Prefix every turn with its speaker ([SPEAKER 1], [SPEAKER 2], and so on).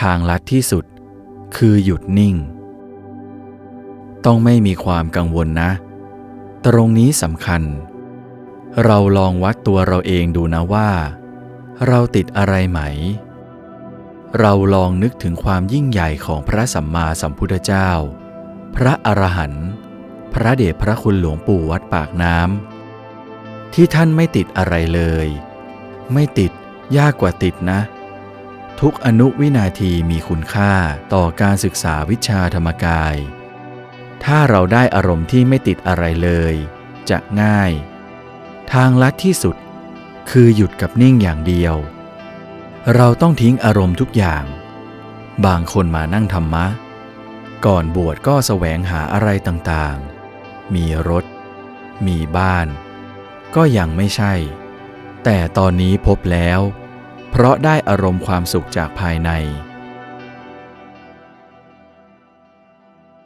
[SPEAKER 1] ทางลัดที่สุด คือหยุดนิ่ง ต้องไม่มีความกังวลนะ ตรงนี้สำคัญ เราลองวัดตัวเราเองดูนะว่า เราติดอะไรไหม เราลองนึกถึงความยิ่งใหญ่ของพระสัมมาสัมพุทธเจ้า พระอรหันต์พระเดชพระคุณหลวงปู่วัดปากน้ำที่ท่านไม่ติดอะไรเลย ไม่ติดยากกว่าติดนะ ทุกอนุวินาทีมีคุณค่าต่อการศึกษาวิชาธรรมกาย ถ้าเราได้อารมณ์ที่ไม่ติดอะไรเลย จะง่าย ทางลัดที่สุด คือหยุดกับนิ่งอย่างเดียว เราต้องทิ้งอารมณ์ทุกอย่าง บางคนมานั่งธรรมะ ก่อนบวชก็แสวงหาอะไรต่างๆ มีรถ มีบ้าน ก็ยังไม่ใช่ แต่ตอนนี้พบแล้ว เพราะได้อารมณ์ความสุขจากภายใน